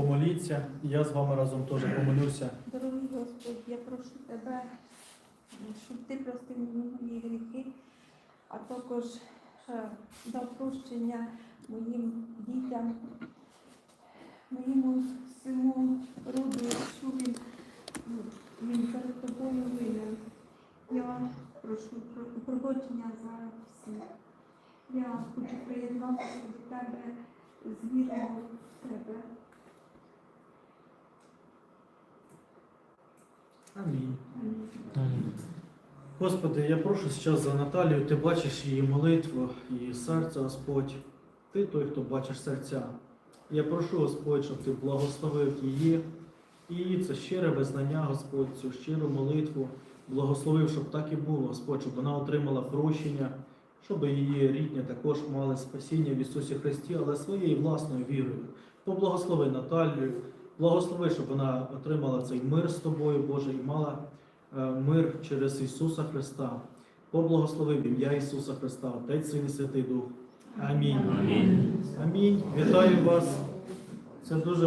помоліться, я з вами разом теж помолюся. Дорогий Господь, я прошу тебе, щоб ти простив мені мої гріхи, а також е, дав прощення моїм дітям, моєму всьому роду, якщо він, він перед тобою винен. Я прошу про пробачення за всіх. Я хочу приєднатися до тебе з вірою в тебе. Амінь. Амінь. Господи, я прошу зараз за Наталію, ти бачиш її молитву, її серце, Господь. Ти той, хто бачиш серця. Я прошу, Господь, щоб ти благословив її і це щире визнання, Господь, цю щиру молитву, благословив, щоб так і було, Господь, щоб вона отримала прощення, щоб її рідні також мали спасіння в Ісусі Христі, але своєю власною вірою. Поблагослови Наталію, благослови, щоб вона отримала цей мир з тобою, Боже, і мала е, мир через Ісуса Христа. Поблагослови в ім'я Ісуса Христа, Отець Син і Святий Дух. Амінь. Амінь. Амінь. Вітаю вас. Це дуже